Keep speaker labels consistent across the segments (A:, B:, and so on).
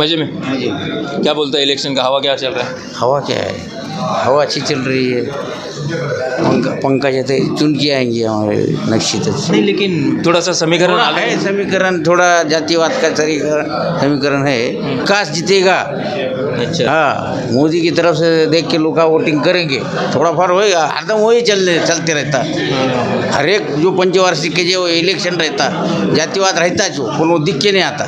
A: मजे में? क्या बोलता है इलेक्शन का? हवा क्या चल रहा है?
B: हवा क्या है? हवा अच्छी चल रही है। पंक पंकज तो चुन के आएंगे हमारे निश्चित
A: नहीं लेकिन थोड़ा सा समीकरण
B: थोड़ा है समीकरण थोड़ा जातिवाद का समीकरण समीकरण है। काश जीतेगा।
A: अच्छा।
B: हाँ मोदी की तरफ से देख के लोग वोटिंग करेंगे। थोड़ा फार होएगा। हरदम वही चल चलते रहता। हर एक जो पंचवार्षिक के जो इलेक्शन रहता जातिवाद रहता जो पण वो दिख के नहीं आता।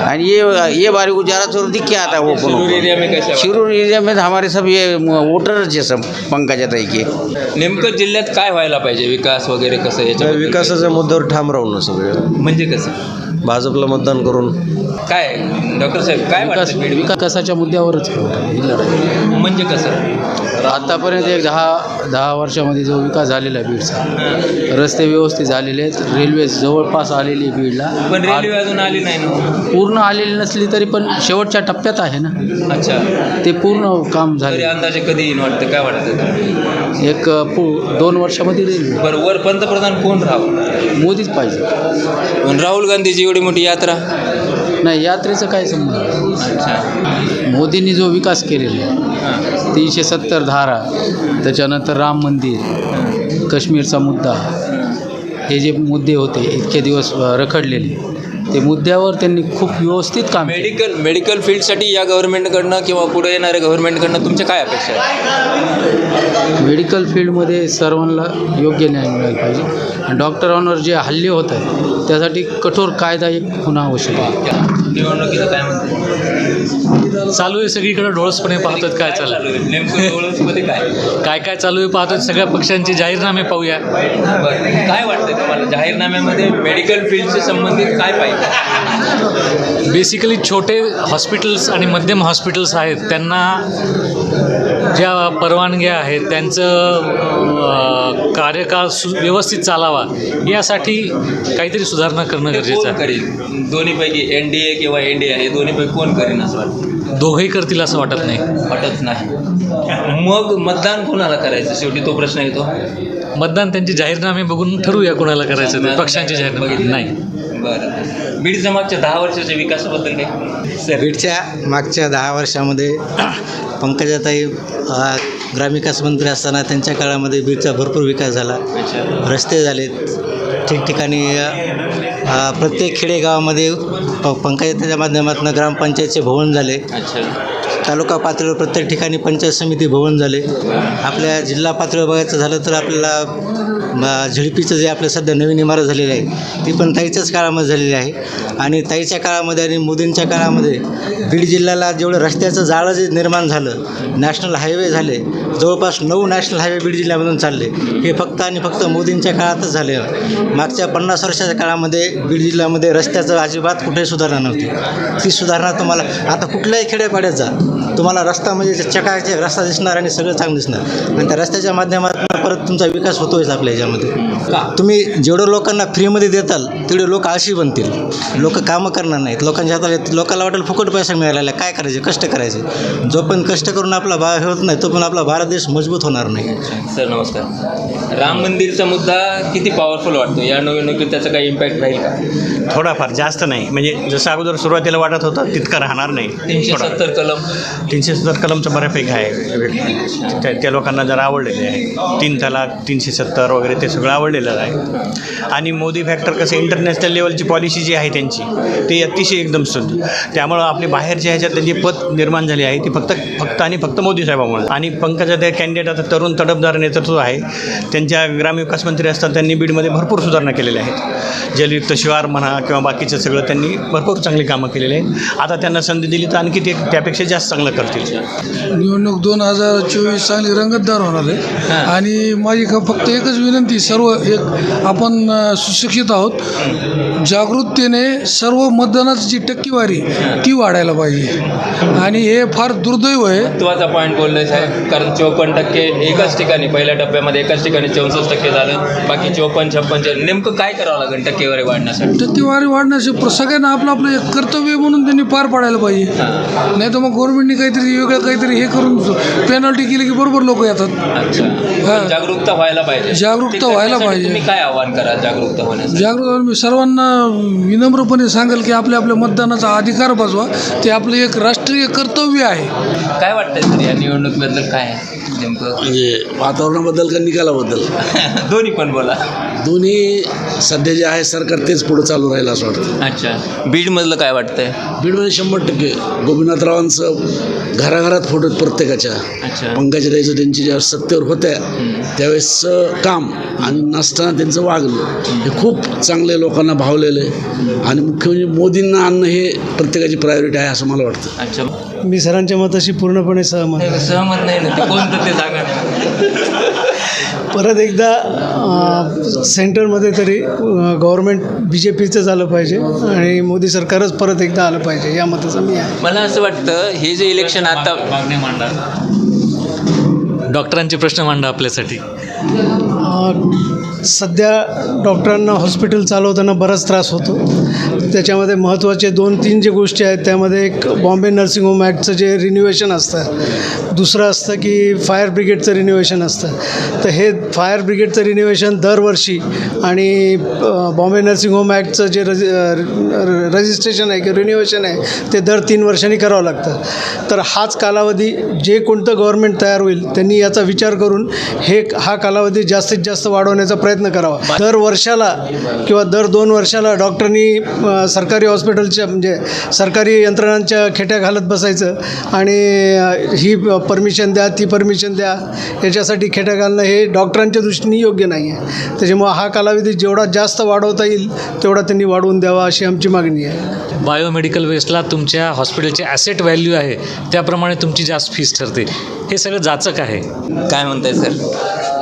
B: आणि ये ये बारी गुजारा तो दिख के आता वो
A: शिरूर
B: पण
A: एरिया में कैसे
B: शिरूर एरिया में हमारे सब ये वोटरच आहे सब पंकजाताई के।
A: नेमकं जिल्ह्यात काय व्हायला पाहिजे? विकास वगैरे कसं याच्या
C: विकासाच्या मुद्द्यावर ठाम राहून ना सगळं
A: म्हणजे कसं?
C: भाजपला मतदान करून.
A: काय? डॉक्टर साहेब काय
D: विकास
A: वाटतं बीड?
D: विकासाच्या मुद्द्यावरच ही लढाई
A: म्हणजे कसं?
D: आतापर्यंत एक दहा दहा वर्षामध्ये जो विकास झालेला आहे बीडचा रस्ते व्यवस्थित झालेले आहेत रेल्वे जवळपास आलेली आहे बीडला.
A: पण रेल्वे अजून आली नाही ना.
D: पूर्ण आलेली नसली तरी पण शेवटच्या टप्प्यात आहे ना.
A: अच्छा.
D: ते पूर्ण काम
A: तरी
D: झाले
A: अंदाजे कधी येईन वाटतं? काय वाटतं
D: एक पु- दोन वर्षामध्ये रेल्वे
A: बरं वर पंतप्रधान कोण राहावं?
D: मोदीच पाहिजे.
A: पण राहुल गांधीची एवढी मोठी यात्रा?
D: नाही यात्रेचं काय संबंध?
A: अच्छा.
D: मोदींनी जो विकास केलेला आहे
A: हां.
D: तीनशे सत्तर धारा त्याच्यानंतर राम मंदिर काश्मीरचा मुद्दा हे जे मुद्दे होते इतके दिवस अ, रखडलेले. ते मुद्द्यावर त्यांनी खूप व्यवस्थित काम केलं.
A: मेडिकल मेडिकल फील्डसाठी या गव्हर्नमेंटकडनं किंवा पुढे येणाऱ्या गव्हर्नमेंटकडनं तुमच्या काय अपेक्षा आहे
D: मेडिकल फील्डमध्ये सर्वांना योग्य न्याय मिळायला पाहिजे. आणि डॉक्टरांवर जे हल्ले होत आहेत त्यासाठी कठोर कायदा एक होणं आवश्यक आहे.
A: निवडणुकीचं काय म्हणते
E: चालू आहे सगळीकडे डोळसपणे पाहतात काय चालू आहे.
A: नेमकं डोळसमध्ये काय?
E: काय काय चालू आहे पाहतात सगळ्या पक्षांचे जाहीरनामे पाहूया.
A: बरं काय वाटतं तुम्हाला? जाहीरनाम्यामध्ये मेडिकल फील्डशी संबंधित काय पाहिजे?
E: बेसिकली छोटे हॉस्पिटल्स आणि मध्यम हॉस्पिटल्स आहेत. त्यांना ज्या परवानग्या आहेत त्यांचं कार्यकाळ सु व्यवस्थित चालावा यासाठी काहीतरी सुधारणा करणं गरजेचं आहे.
A: करील? दोन्हीपैकी एन डी ए किंवा एन डी ए हे दोन्हीपैकी कोण करीन असं वाटतं?
E: दोघंही करतील असं वाटत नाही.
A: वाटत नाही. मग मतदान कोणाला करायचं? शेवटी तो प्रश्न येतो.
E: मतदान त्यांचे जाहीरनामे बघून ठरवूया कोणाला करायचं ते. पक्षांचे जाहीरनामे नाही.
A: बरं. बीड समाजच्या दहा वर्षाच्या विकासाबद्दल काय? सर
F: बीडच्या मागच्या दहा वर्षामध्ये पंकजाताई ग्रामविकास मंत्री असताना त्यांच्या काळामध्ये बीडचा भरपूर विकास झाला. रस्ते झालेत. ठिकठिकाणी प्रत्येक खेडेगावामध्ये प पंकजाताईच्या माध्यमातून ग्रामपंचायतचे भवन झाले. तालुका पातळीवर प्रत्येक ठिकाणी पंचायत समिती भवन झाले. आपल्या जिल्हा पातळीवर बघायचं झालं तर आपल्याला म, जे आपलं सध्या नवीन इमारत झालेली आहे ती पण ताईच्याच काळामध्ये झालेली आहे. आणि ताईच्या काळामध्ये आणि मोदींच्या काळामध्ये बीड जिल्ह्याला जेवढं रस्त्याचं जाळं जे निर्माण झालं नॅशनल हायवे झाले जवळपास नऊ नॅशनल हायवे बीड जिल्ह्यामधून चालले हे फक्त आणि फक्त मोदींच्या काळातच झाले मागच्या पन्नास वर्षाच्या काळामध्ये बीड जिल्ह्यामध्ये रस्त्याचं अजिबात कुठेही सुधारणा नव्हती. ती सुधारणा तुम्हाला आता कुठल्याही खेड्यापाड्यात जा. तुम्हाला रस्ता म्हणजे चकाचे रस्ता दिसणार आणि सगळं चांगलं दिसणार. आणि त्या रस्त्याच्या माध्यमातून परत तुमचा विकास होतोयच आपल्या ह्याच्यामध्ये तुम्ही जेवढं लोकांना फ्रीमध्ये देताल तेवढे लोक आळशी बनतील. लोक कामं करणार नाहीत. लोकांच्या हाताला लोकांना वाटेल फुकट पैसा मिळालेला. काय करायचे? कष्ट करायचे. जो पण कष्ट करून आपला भा हे होत नाही तो पण आपला भारत देश मजबूत होणार नाही.
A: सर नमस्कार. राम मंदिरचा मुद्दा किती पॉवरफुल वाटतो? या निवडणुकीत त्याचा काही इम्पॅक्ट राहील का?
G: थोडाफार जास्त नाही. म्हणजे जसं अगोदर सुरुवातीला वाटत होतं तितकं राहणार नाही.
A: तीनशे. सत्तर कलम.
G: तीनशे सत्तर कलमचं बऱ्यापैकी आहे. त्या त्या लोकांना जरा आवडलेले आहे तीन तलाक तीनशे सत्तर वगैरे ते सगळं आवडलेलं आहे. आणि मोदी फॅक्टर कसं इंटरनॅशनल लेवलची पॉलिसी जी आहे त्यांची ती अतिशय एकदम शुद्ध. त्यामुळं आपली बाहेरच्या ह्याच्यात त्यांची पत निर्माण झाली आहे ती फक्त फक्त आणि फक्त मोदी साहेबामुळे. आणि पंकजा त्या कॅन्डिडेट आता तरुण तडफदार नेतृत्व आहे त्यांच्या ग्रामविकास मंत्री असतात त्यांनी बीडमध्ये भरपूर सुधारणा केलेल्या आहेत. जलयुक्त शिवार म्हणा किंवा बाकीचं सगळं त्यांनी भरपूर चांगली कामं केलेली आहेत. आता त्यांना संधी दिली तर आणखी ते त्यापेक्षा जास्त चांगलं करतील.
H: निवडणूक दोन हजार चोवीस चांगली रंगतदार होणार आहे. आणि माझी फक्त एकच विनंती सर्व एक आपण सुशिक्षित आहोत. जागृततेने सर्व मतदानाची जी टक्केवारी ती वाढायला पाहिजे. आणि हे फार दुर्दैव आहे.
A: महत्त्वाचा पॉईंट बोलले साहेब. कारण चोपन्न टक्के एकाच ठिकाणी पहिल्या टप्प्यामध्ये एकाच ठिकाणी चौसष्ट टक्के झालं. बाकी चोपन्न छप्पनचे नेमकं काय करावं लागेल टक्केवारी वाढण्यासाठी?
H: टक्केवारी वाढण्याचे प्र- सगळ्यांना आपलं आपलं एक कर्तव्य म्हणून त्यांनी पार पाडायला पाहिजे. नाही तर मग गव्हर्नमेंटने काहीतरी वेगळं काहीतरी हे करून पेनल्टी केली की बरोबर लोक येतात.
A: जागरूकता व्हायला पाहिजे.
H: जागरूकता व्हायला पाहिजे.
A: तुम्ही काय आव्हान कराल जागरूकता होण्यासाठी?
H: जागृत मी सर्वांना विनम्रपणे सांगेल की आपल्या आपल्या मतदानाचा अधिकार बजवा. ते आपलं एक राष्ट्रीय कर्तव्य आहे.
A: काय वाटतंय या निवडणुकीबद्दल काय नेमकं?
I: म्हणजे वातावरणाबद्दल का निकालाबद्दल?
A: दोन्ही पण बोला.
I: दोन्ही सध्या जे आहे सरकार तेच पुढं चालू राहील असं वाटतं.
A: अच्छा. बीडमधलं काय वाटतंय?
I: बीडमध्ये शंभर टक्के. गोपीनाथरावांचं घराघरात फोटो आहेत प्रत्येकाच्या.
A: अच्छा.
I: पंकजाताईचं त्यांची ज्या सत्तेवर होत्या त्यावेळेसचं काम आणि नसताना त्यांचं वागणं हे खूप चांगले लोकांना भावलेलं आहे. आणि मुख्य म्हणजे मोदींना आणणं हे प्रत्येकाची प्रायोरिटी आहे असं मला वाटतं.
A: अच्छा.
J: मी सरांच्या मताशी पूर्णपणे सहमत
A: सहमत नाही ना कोणतं ते सांगा.
J: परत एकदा सेंटरमध्ये तरी गव्हर्मेंट बी जे पीचं झालं पाहिजे आणि मोदी सरकारच परत एकदा आलं पाहिजे या मताचा मी आहे.
A: मला असं वाटतं हे जे इलेक्शन आता
E: मागणी मांडा डॉक्टरांचे प्रश्न मांडा आपल्यासाठी.
J: सध्या डॉक्टरांना हॉस्पिटल चालवताना बराच त्रास होतो. त्याच्यामध्ये महत्त्वाचे दोन तीन जे गोष्टी आहेत त्यामध्ये एक बॉम्बे नर्सिंग होम ॲक्टचं जे रिन्युवेशन असतं दुसरं असतं की फायर ब्रिगेडचं रिन्युवेशन असतं. तर हे फायर ब्रिगेडचं रिन्युवेशन दरवर्षी आणि बॉम्बे नर्सिंग होम ॲक्टचं जे रजि र- रजिस्ट्रेशन आहे किंवा रिन्युवेशन आहे ते दर तीन वर्षांनी करावं लागतं. तर हाच कालावधी जे कोणतं गव्हर्नमेंट तयार होईल त्यांनी याचा विचार करून हे हा कालावधी जास्तीत जास्त वाढवण्याचा प्रयत्न करावा. दर वर्षाला किंवा दर दोन वर्षाला डॉक्टरनी सरकारी हॉस्पिटलच्या म्हणजे सरकारी यंत्रणांच्या खेट्या घालत बसायचं आणि ही परमिशन द्या ती परमिशन द्या याच्यासाठी खेट्या घालणं हे डॉक्टरांच्या दृष्टीने योग्य नाही आहे त्याच्यामुळं हा कालावधी जेवढा जास्त वाढवता येईल तेवढा त्यांनी वाढवून द्यावा अशी आमची मागणी आहे.
E: बायोमेडिकल वेस्टला तुमच्या हॉस्पिटलचे ॲसेट व्हॅल्यू आहे त्याप्रमाणे तुमची जास्त फीस ठरते. हे सगळं जाचक आहे.
A: काय म्हणताय सर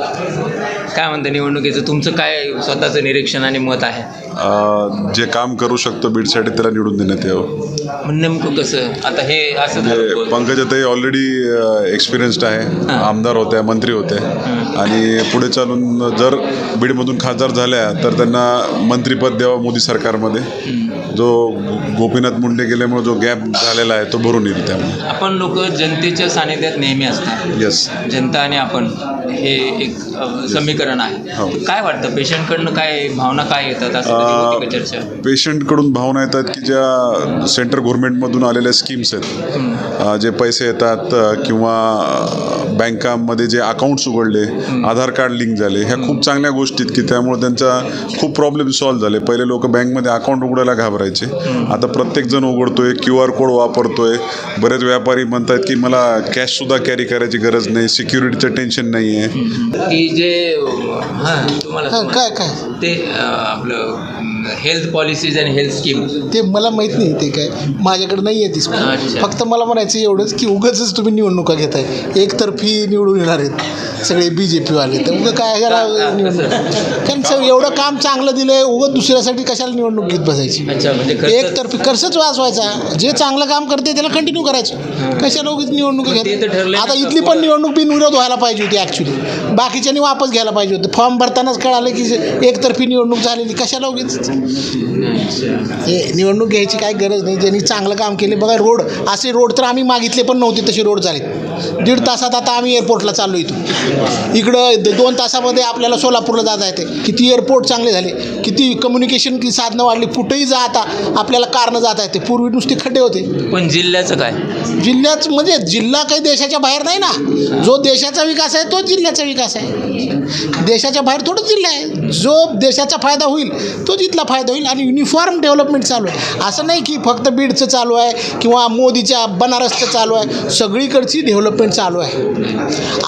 A: काय म्हणतं निवडणुकीचं? तुमचं काय स्वतःचं निरीक्षण आणि मत आहे?
K: अ, जे काम करू शकतो बीडसाठी त्याला निवडून देण्यात यावं.
A: मग नेमकं कसं? आता हे असं झालं.
K: म्हणजे
A: बोल.
K: पंकजाताई ऑलरेडी एक्सपिरियन्स्ड आहे. आमदार होत्या मंत्री होत्या आणि पुढे चालून जर बीडमधून खासदार झाल्या तर त्यांना मंत्रिपद द्यावं मोदी सरकारमध्ये. जो गोपीनाथ मुंडे गेल्यामुळे जो गॅप झालेला आहे तो भरून येईल त्यामुळे.
A: आपण लोक जनतेच्या सानिध्यात नेहमी असतात.
K: येस
A: जनता आणि आपण. हे एक समीकरण आहे.
K: हो.
A: काय वाटतं? पेशंटकडनं काय भावना काय येतात? असं चर्चा?
K: पेशंटकडून भावना येतात की ज्या सेंट्रल गव्हर्नमेंटमधून आलेल्या स्कीम्स आहेत. जे पैसे येतात किंवा बँकामध्ये जे अकाउंट्स उघडले आधार कार्ड लिंक झाले ह्या खूप चांगल्या गोष्टी आहेत की त्यामुळे त्यांचा खूप प्रॉब्लेम सॉल्व्ह झाले. पहिले लोक बँकमध्ये अकाउंट उघडायला घाबरायचे. आता प्रत्येकजण उघडतोय क्यू आर कोड वापरतोय. बरेच व्यापारी म्हणतात की मला कॅशसुद्धा कॅरी करायची गरज नाही सिक्युरिटीचं टेन्शन नाही आहे
A: की जे हां तुम्हाला
L: काय काय?
A: ते अ, आपलं हेल्थ पॉलिसीज आणि हेल्थ स्कीम
L: ते मला माहीत नाही ते काय. माझ्याकडे नाही आहे ती
A: अच्छा.
L: फक्त मला म्हणायचं एवढंच की उगाच तुम्ही निवडणुका घेताय. एकतर्फी निवडून येणार आहेत सगळे बी जे पीवाले तर उगं काय ह्याला
A: का- का-
L: निवडणूक
A: कसं?
L: कारण सग- एवढं काम चांगलं दिलं आहे उगं दुसऱ्यासाठी कशाला निवडणूक घेत बसायची?
A: अच्छा म्हणजे खर्च-
L: एकतर्फी खर्चच वाचवायचा. जे चांगलं काम करते त्याला कंटिन्यू करायचं. कशाला उगीच निवडणूक
A: मग ते तर
L: घेत आता इथली पण निवडणूक बिनविरोध व्हायला पाहिजे होती ॲक्च्युली बाकीच्यांनी वापस घ्यायला पाहिजे होतं. फॉर्म भरतानाच कळालं की एकतर्फी निवडणूक झालेली कशाला उगीच? हे निवडणूक घ्यायची काय गरज नाही. ज्यांनी चांगलं काम केले बघा रोड असे रोड तर आम्ही मागितले पण नव्हते तसे रोड झाले दीड तासात आता आम्ही एअरपोर्टला चाललो इथून. इकडं दोन तासामध्ये आपल्याला सोलापूरला जाता येते. किती एअरपोर्ट चांगले झाले किती कम्युनिकेशन की साधनं वाढली कुठेही जा आता आपल्याला कारनं जाता येते. पूर्वी नुसते खड्डे होते.
A: पण जिल्ह्याचं काय?
L: जिल्ह्याच म्हणजे जिल्हा काही देशाच्या बाहेर नाही ना. जो देशाचा विकास आहे तो जिल्ह्याचा विकास आहे देशाच्या बाहेर थोडं जिल्हा आहे. जो देशाचा फायदा होईल तो तिथला फायदा होईल आणि युनिफॉर्म डेव्हलपमेंट चालू आहे. असं नाही की फक्त बीडचं चालू आहे किंवा मोदीच्या बनारसचं चालू आहे. सगळीकडची डेव्हलपमेंट चालू आहे.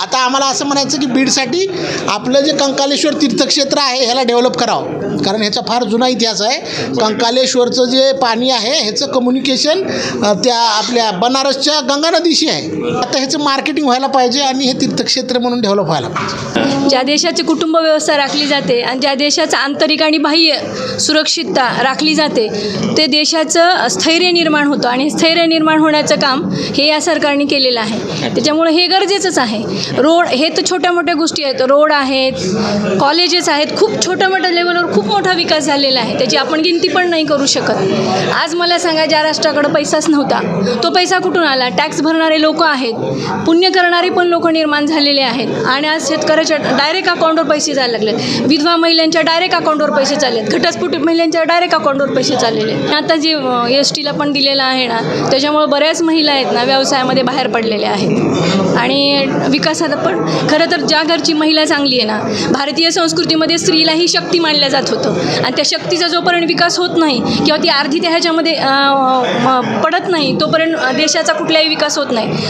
L: आता आम्हाला असं म्हणायचं की बीडसाठी आपलं जे कंकालेश्वर तीर्थक्षेत्र आहे ह्याला डेव्हलप करावं. कारण ह्याचा फार जुना इतिहास आहे. कंकालेश्वरचं जे पाणी आहे ह्याचं कम्युनिकेशन त्या आपल्या बनारसच्या गंगा नदीशी आहे. आता ह्याचं मार्केटिंग व्हायला पाहिजे आणि हे तीर्थक्षेत्र म्हणून डेव्हलप व्हायला पाहिजे.
M: ज्या देशाची कुटुंब व्यवस्था राखली जाते आणि ज्या देशाचा आंतरिक आणि बाह्य सुरक्षितता राखली जाते ते देशाचं स्थैर्य निर्माण होतं. आणि स्थैर्य निर्माण होण्याचं काम हे या सरकारने केलेलं आहे. त्याच्यामुळे हे गरजेचंच आहे. रोड हे तर छोट्या मोठ्या गोष्टी आहेत. रोड आहेत कॉलेजेस आहेत. खूप छोट्या मोठ्या लेवलवर खूप मोठा विकास झालेला आहे. त्याची आपण गिनती पण नाही करू शकत. आज मला सांगा ज्या राष्ट्राकडं पैसाच नव्हता तो पैसा कुठून आला? टॅक्स भरणारे लोक आहेत. पुण्य करणारे पण लोक निर्माण झालेले आहेत. आणि आज शेतकऱ्याच्या डायरेक्ट डायरेक्ट अकाउंटवर पैसे जायला लागले विधवा महिलांच्या डायरेक्ट अकाउंटवर पैसे चालले आहेत महिलांच्या डायरेक्ट अकाउंटवर पैसे चाललेले आता जे एस टीला पण दिलेलं आहे ना त्याच्यामुळे बऱ्याच महिला आहेत ना व्यवसायामध्ये बाहेर पडलेल्या आहेत. आणि विकासात पण खरं तर ज्या घरची महिला चांगली आहे ना भारतीय संस्कृतीमध्ये स्त्रीलाही शक्ती मानल्या जात होतं. आणि त्या शक्तीचा जोपर्यंत विकास होत नाही किंवा ती अर्धी त्या ह्याच्यामध्ये पडत नाही तोपर्यंत देशाचा कुठलाही विकास होत नाही.